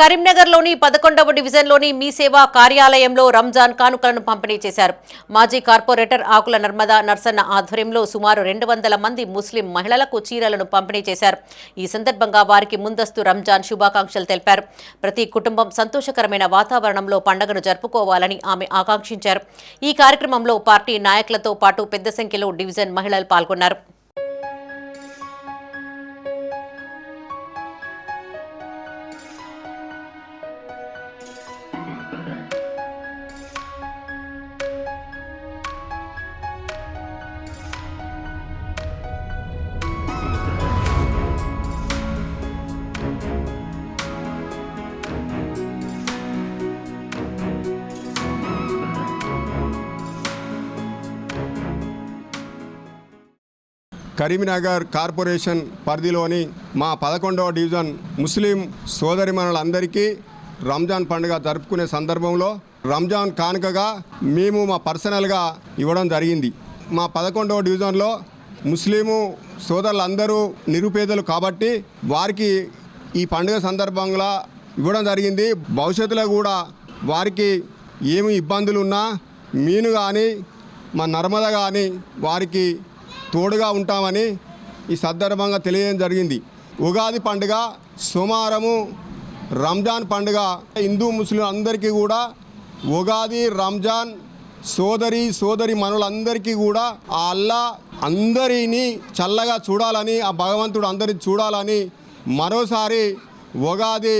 కరీంనగర్లోని పదకొండవ డివిజన్లోని మీ సేవా కార్యాలయంలో రంజాన్ కానుకలను పంపిణీ చేశారు. మాజీ కార్పొరేటర్ ఆకుల నర్మదా నర్సన్న ఆధ్వర్యంలో సుమారు రెండు వందల మంది ముస్లిం మహిళలకు చీరలను పంపిణీ చేశారు. ఈ సందర్భంగా వారికి ముందస్తు రంజాన్ శుభాకాంక్షలు తెలిపారు. ప్రతి కుటుంబం సంతోషకరమైన వాతావరణంలో పండుగను జరుపుకోవాలని ఆమె ఆకాంక్షించారు. ఈ కార్యక్రమంలో పార్టీ నాయకులతో పాటు పెద్ద సంఖ్యలో డివిజన్ మహిళలు పాల్గొన్నారు. కరీంనగర్ కార్పొరేషన్ పరిధిలోని మా పదకొండవ డివిజన్ ముస్లిం సోదరిమణులందరికీ రంజాన్ పండుగ జరుపుకునే సందర్భంలో రంజాన్ కానుకగా మేము మా పర్సనల్గా ఇవ్వడం జరిగింది. మా పదకొండవ డివిజన్లో ముస్లిము సోదరులందరూ నిరుపేదలు కాబట్టి వారికి ఈ పండుగ సందర్భంగా ఇవ్వడం జరిగింది. భవిష్యత్తులో కూడా వారికి ఏమి ఇబ్బందులు ఉన్నా మీను కానీ మా నర్మద కానీ వారికి తోడుగా ఉంటామని ఈ సందర్భంగా తెలియడం జరిగింది. ఉగాది పండుగ సోమవారము రంజాన్ పండుగ హిందూ ముస్లిం అందరికీ కూడా ఉగాది రంజాన్ సోదరి సోదరి మనులందరికీ కూడా ఆ అల్లా అందరినీ చల్లగా చూడాలని ఆ భగవంతుడు అందరిని చూడాలని మరోసారి ఉగాది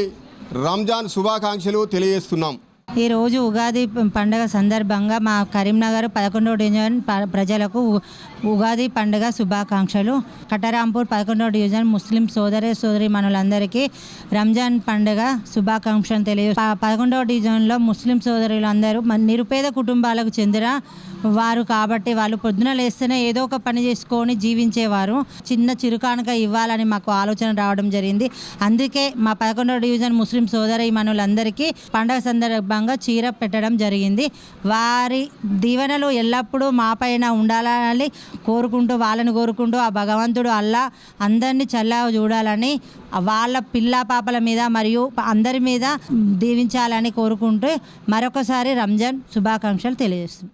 రంజాన్ శుభాకాంక్షలు తెలియజేస్తున్నాం. ఈరోజు ఉగాది పండుగ సందర్భంగా మా కరీంనగర్ పదకొండవ డివిజన్ ప- ప్రజలకు ఉగాది పండుగ శుభాకాంక్షలు. కటరాంపూర్ పదకొండవ డివిజన్ ముస్లిం సోదరి సోదరి మనులందరికీ రంజాన్ పండుగ శుభాకాంక్షలు తెలియ ప- పదకొండవ డివిజన్లో ముస్లిం సోదరులందరూ నిరుపేద కుటుంబాలకు చెందిన వారు కాబట్టి వాళ్ళు పొద్దున లేస్తేనే ఏదో ఒక పని చేసుకొని జీవించేవారు. చిన్న చిరుకానుక ఇవ్వాలని మాకు ఆలోచన రావడం జరిగింది. అందుకే మా పదకొండవ డివిజన్ ముస్లిం సోదరి మనులందరికీ పండగ సందర్భంగా చీర పెట్టడం జరిగింది. వారి దీవెనలు ఎల్లప్పుడూ మా పైన ఉండాలని కోరుకుంటూ వాళ్ళని కోరుకుంటూ ఆ భగవంతుడు అల్లా అందరినీ చల్లగా చూడాలని వాళ్ళ పిల్ల పాపల మీద మరియు అందరి మీద దీవించాలని కోరుకుంటూ మరొకసారి రంజాన్ శుభాకాంక్షలు తెలియజేస్తుంది